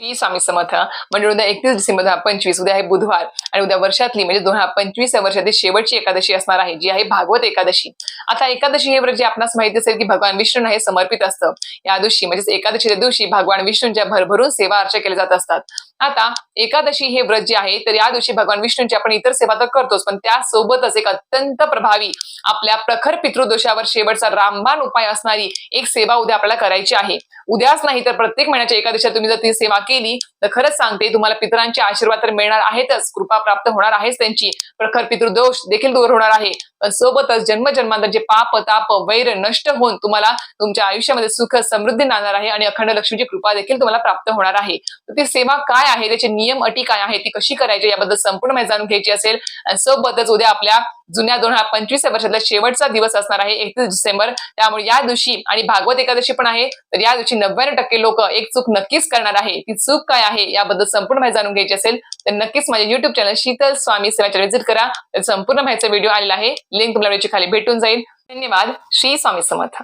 श्री स्वामी समर्थ. म्हणजे उद्या एकतीस डिसेंबर दोन हजार पंचवीस उद्या आहे बुधवार. आणि उद्या वर्षातली म्हणजे दोन हजार पंचवीस या वर्षातली शेवटची एकादशी असणार आहे जी आहे भागवत एकादशी. आता एकादशी हे व्रत जे आपणास माहिती असेल की भगवान विष्णू हे समर्पित असतं. या दिवशी म्हणजेच एकादशीच्या दिवशी भगवान विष्णूंच्या भरभरून सेवा अर्चा केल्या जात असतात. आता एकादशी हे व्रत जे आहे तर या दिवशी भगवान विष्णूंची आपण इतर सेवा तर करतोच पण त्यासोबतच एक अत्यंत प्रभावी आपल्या प्रखर पितृदोषावर शेवटचा रामबाण उपाय असणारी एक सेवा उद्या आपल्याला करायची आहे. उद्याच नाही तर प्रत्येक महिन्याच्या एका दिवशी तुम्ही जर ती सेवा केली तर खरंच सांगते तुम्हाला पितरांचे आशीर्वाद तर मिळणार आहेतच कृपा प्राप्त होणार आहेच त्यांची. प्रखर पितृदोष देखील दूर होणार आहे. पण सोबतच जन्मजन्मांतरचे पाप ताप वैर नष्ट होऊन तुम्हाला तुमच्या आयुष्यामध्ये सुख समृद्धी नाणार आहे आणि अखंड लक्ष्मीची कृपा देखील तुम्हाला प्राप्त होणार आहे. तर ती सेवा काय आहे? त्याचे नियम अटी काय आहे ती कशी करायची? याबद्दल संपूर्ण माहिती जाणून घ्यायची असेल. आणि सोबतच उद्या आपल्या जुन्या दोन हजार पंचवीस या वर्षातला शेवटचा दिवस असणार आहे एकतीस डिसेंबर. त्यामुळे या दिवशी आणि भागवत एकादशी पण आहे तर या दिवशी नव्याण्णव टक्के लोक एक चूक नक्कीच करणार आहे. ती चूक काय आहे याबद्दल संपूर्ण माहिती जाणून घ्यायची असेल तर नक्कीच माझ्या युट्यूब चॅनल शीतल स्वामी सेवाच्या व्हिजिट करा. तर संपूर्ण माहितीचा व्हिडिओ आलेला आहे. लिंक तुम्हाला खाली भेटून जाईल. धन्यवाद. श्री स्वामी समर्थ.